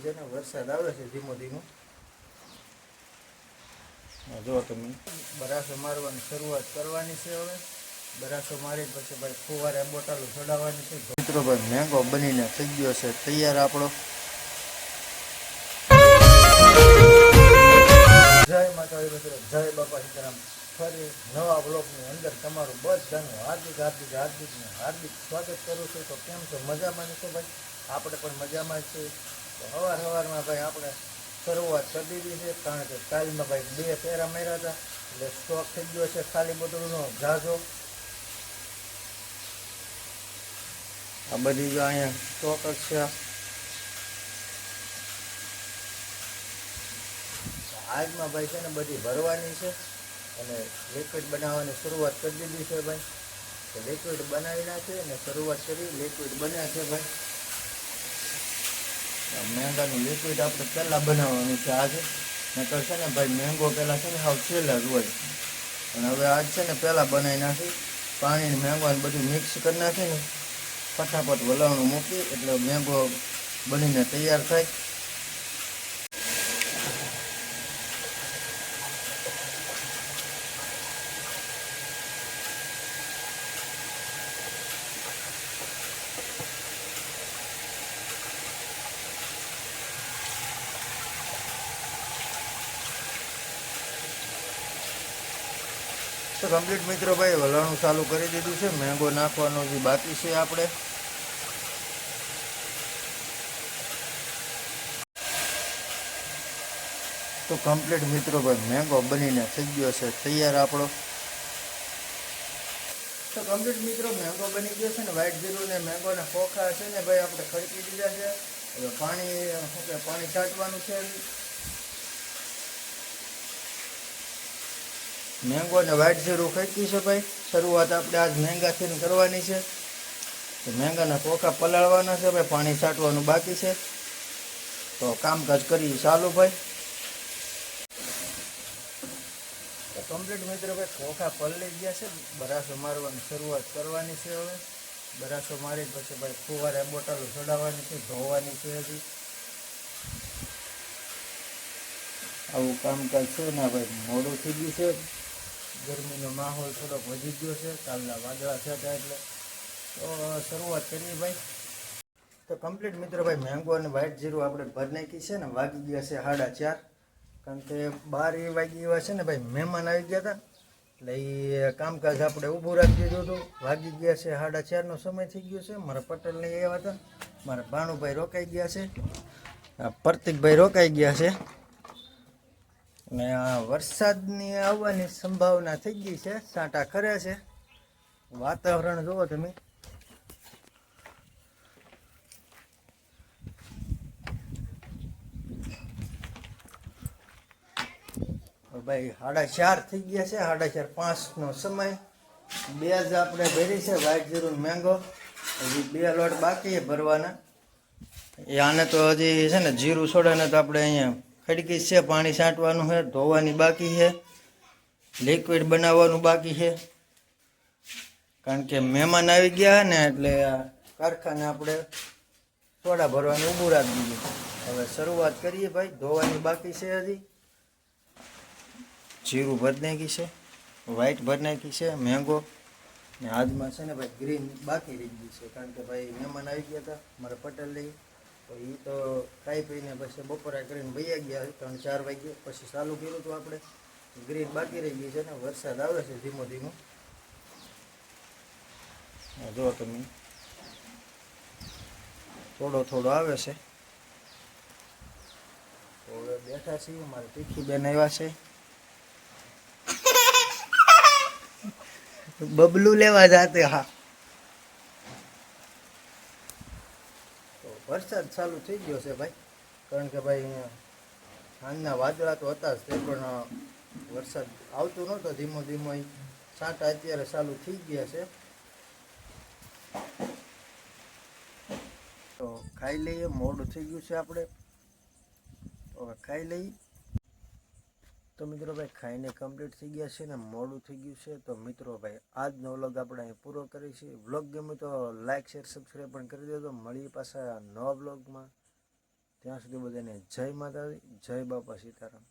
રહી છે ને વરસાદ આવે છે ધીમો ધીમો. જો તમે. બરાસો મારવાની શરૂઆત કરવાની છે હવે. બરાસો મારી પછી ભાઈ ફુવારે બોટલો ચડાવવાની છે. મિત્રો ભાઈ મેંગો બનીને થઈ ગયો છે. તૈયાર આપણો. જય માતાજી મિત્રો જય બાપા સીતારામ. ફરી નવા બ્લોકની અંદર તમારું બધાનું હાર્દિક હાર્દિક હાર્દિક ને હાર્દિક સ્વાગત કરું છું. તો કેમ છો? મજામાં છો ભાઈ? આપણે પણ મજામાં છીએ. સવાર સવારમાં ભાઈ આપણે શરૂઆત કરી દીધી છે, કારણ કે કાલમાં ભાઈ બે ફેરા માર્યા હતા, એટલે સ્ટોક થઈ ગયો છે, ખાલી બોટલનો ઝાઝો આ બધી જો અહીંયા સ્ટોક જ છે. આજમાં ભાઈ છે ને બધી ભરવાની છે, અને લિક્વિડ બનાવવાની શરૂઆત કરી દીધી છે ભાઈ. લિક્વિડ બનાવી નાખીએ અને શરૂઆત કરી લિક્વિડ બન્યા છે ભાઈ. મેંગાનું લિક્વિડ આપણે પહેલાં બનાવવાનું છે આજે. નકર છે ને ભાઈ મેંગો પહેલાં છે ને હાવ છેલ્લા જ અને હવે આજ છે ને પહેલાં બનાવી નાખી. પાણી મેંગો બધું મિક્સ કરી નાખીને ફટાફટ વલાવણું મૂકી, એટલે મેંગો બનીને તૈયાર થાય. તો કમ્પ્લીટ મિત્રો ભાઈ, વલણું ચાલુ કરી દીધું છે. મેંગો નાખવાનો જે બાકી છે આપણે. તો કમ્પ્લીટ મિત્રો ભાઈ, મેંગો બનીને થઈ ગયો છે. તૈયાર આપણો. તો કમ્પ્લીટ મિત્રો, મેંગો બની ગયો છે ને વ્હાઈટ જીરું ને મેંગોના ખોખા છે ને ભાઈ, આપણે ખડકી દીધા છે. હવે પાણી, શું કે પાણી છાંટવાનું છે. મેંગો અને વ્હાઈટ જીરું ખડકી છે ભાઈ શરૂઆત આપણે આજ મેંગાથી કરવાની છે. તો મેંગાના ચોખા પલાળવાના છે ભાઈ પાણી છાંટવાનું બાકી છે. તો કામકાજ કરીએ ચાલુ ભાઈ. કમ્પ્લીટ મિત્રો ભાઈ ખોખા પલળી ગયા છે. બરાસો મારવાની શરૂઆત કરવાની છે હવે. બરાસો મારી પછી ભાઈ ફુવારે બોટલો ચડાવવાની છે, ધોવાની છે હજી. આવું કામકાજ છે ને ભાઈ મોડું થઈ ગયું છે. ગરમીનો માહોલ થોડોક વધી ગયો છે, કાલના વાદળા થયા એટલે. તો શરૂઆત કરીએ ભાઈ. તો કમ્પ્લીટ મિત્રો ભાઈ મેંગો અને વ્હાઇટ જીરું આપણે ભરી નાખી છે ને, વાગી ગયા છે સાડા ચાર. કારણ કે બાર એ વાગી એવા છે ને ભાઈ, મહેમાન આવી ગયા હતા. એટલે એ કામકાજ આપણે ઊભું રાખી દીધું હતું. વાગી ગયા છે સાડા ચારનો સમય થઈ ગયો છે. મારા પટેલને એવા હતા. મારા ભાણુભાઈ રોકાઈ ગયા છે. પ્રતિકભાઈ રોકાઈ ગયા છે. આ વરસાદની આવવાની સંભાવના થઈ ગઈ છે, સાંટા ખરે છે. વાતાવરણ જુઓ તમે. ભાઈ સાડા ચાર થઈ ગયા છે, સાડા ચાર પાંચનો સમય. બે જ આપણે ભરી છે વ્હાઈટ જીરું મેંગો હજી બે લોટ બાકી ભરવાના. એ આને તો હજી છે ને જીરું છોડે તો આપણે અહીંયા ખડકી છે, પાણી છાંટવાનું છે, ધોવાની બાકી છે લિક્વિડ બનાવવાનું બાકી છે. કારણ કે મહેમાન આવી ગયા ને એટલે આ કારખાને આપણે સોડા ભરવાનું ઊભું રાખી દીધું. હવે શરૂઆત કરીએ ભાઈ, ધોવાની બાકી છે હજી. જીરું ભરી નાખી છે વ્હાઈટ ભરી નાખી છે મેંગો ને હાથમાં છે ને ભાઈ ગ્રીન બાકી રહી ગઈ છે. કારણ કે ભાઈ મહેમાન આવી ગયા હતા, મારા પટેલ લઈ. તો એ તો ખાઈ પીને પછી બપોરા કરીને વૈયા ગયા ત્રણ ચાર વાગ્યે. પછી ચાલુ કર્યું હતું આપણે. ગ્રીન બાકી રહી ગઈ છે ને વરસાદ આવે છે ધીમો ધીમો. જો તમે. થોડો થોડો આવે છે. હવે બેઠા છીએ મારે તીખી બેન આવ્યા છે. બબલું લેવા જાતે હા તો વરસાદ ચાલુ થઈ ગયો છે ભાઈ. કારણ કે ભાઈ સાંજના વાદળા તો હતા જ તે પણ વરસાદ આવતો નહોતો. ધીમો ધીમો છાંટા અત્યારે ચાલુ થઈ ગયા છે. તો ખાઈ લઈએ, મોડું થઈ ગયું છે આપણે. તો ખાઈ લઈએ. તો મિત્રો ભાઈ, ખાઈને કમ્પ્લીટ થઈ ગયા છે ને મોડું થઈ ગયું છે. તો મિત્રો ભાઈ, આજનો વ્લોગ આપણે અહીં પૂરો કરીએ છીએ. વ્લોગ ગમે તો લાઇક શેર સબસ્ક્રાઈબ પણ કરી દેજો. મળીએ પાછા નવા વ્લોગમાં ત્યાં સુધી બધાને જય માતાજી, જય બાપા સીતારામ.